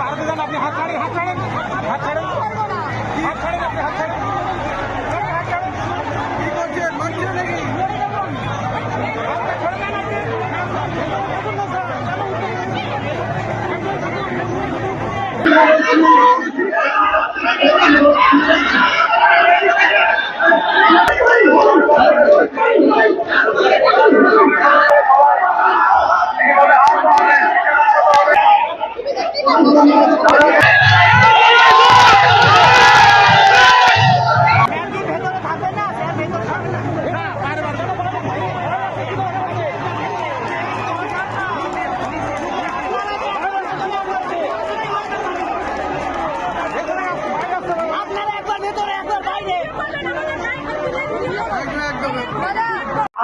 ভারতে যান, আপনি হাত ছাড়েন হাত ছাড়েন হাত ছাড়েন। হাত ছাড়েন, আপনি হাত ছাড়েন। Thank you.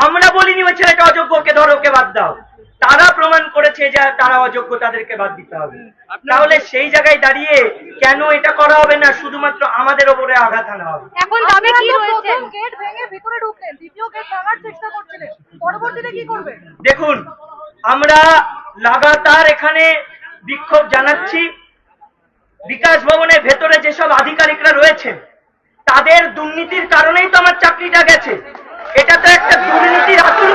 আমরা বলিনি ওই ছেলেটা অযোগ্য ধরো ওকে বাদ দাও। তারা প্রমাণ করেছে যে তারা অযোগ্য তাদেরকে বাদ দিতে হবে। তাহলে সেই জায়গায় দাঁড়িয়ে কেন এটা করা হবে না? শুধুমাত্র আমাদের ওপরে আঘাত আনা হবে। এখন দাবি কি রয়েছে? গেট ভেঙে ভিতরে ঢুকলেন দ্বিতীয় গেট ভাঙার চেষ্টা করছিলেন। পরবর্তীতে কি করবেন দেখুন আমরা লাগাতার এখানে বিক্ষোভ জানাচ্ছি। বিকাশ ভবনের ভেতরে যেসব আধিকারিকরা রয়েছেন তাদের দুর্নীতির কারণেই তো আমার চাকরিটা গেছে। এটা তো একটা দুর্নীতির আতুর